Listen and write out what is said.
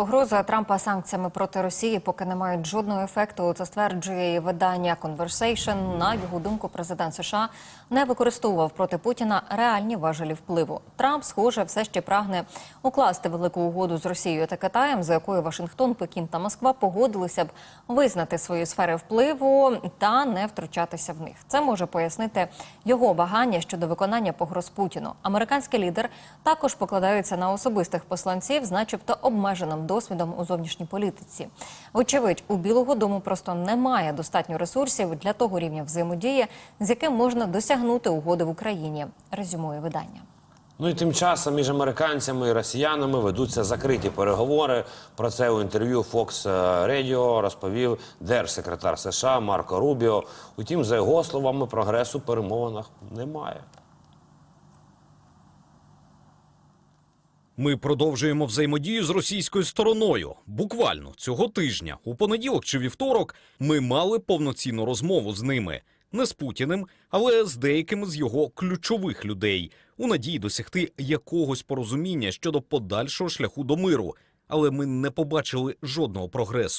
Погроза Трампа санкціями проти Росії поки не мають жодного ефекту. Це стверджує і видання Conversation. На його думку, президент США не використовував проти Путіна реальні важелі впливу. Трамп, схоже, все ще прагне укласти велику угоду з Росією та Китаєм, за якою Вашингтон, Пекін та Москва погодилися б визнати свої сфери впливу та не втручатися в них. Це може пояснити його вагання щодо виконання погроз Путіну. Американський лідер також покладається на особистих посланців з начебто обмеженим досвідом у зовнішній політиці. Вочевидь, у Білого Дому просто немає достатньо ресурсів для того рівня взаємодії, з яким можна досягнути угоди в Україні. Резюмує видання. Ну і тим часом між американцями і росіянами ведуться закриті переговори. Про це у інтерв'ю Fox Radio розповів держсекретар США Марко Рубіо. Утім, за його словами, прогресу перемовинах немає. Ми продовжуємо взаємодію з російською стороною. Буквально цього тижня, у понеділок чи вівторок, ми мали повноцінну розмову з ними. Не з Путіним, але з деякими з його ключових людей, у надії досягти якогось порозуміння щодо подальшого шляху до миру. Але ми не побачили жодного прогресу.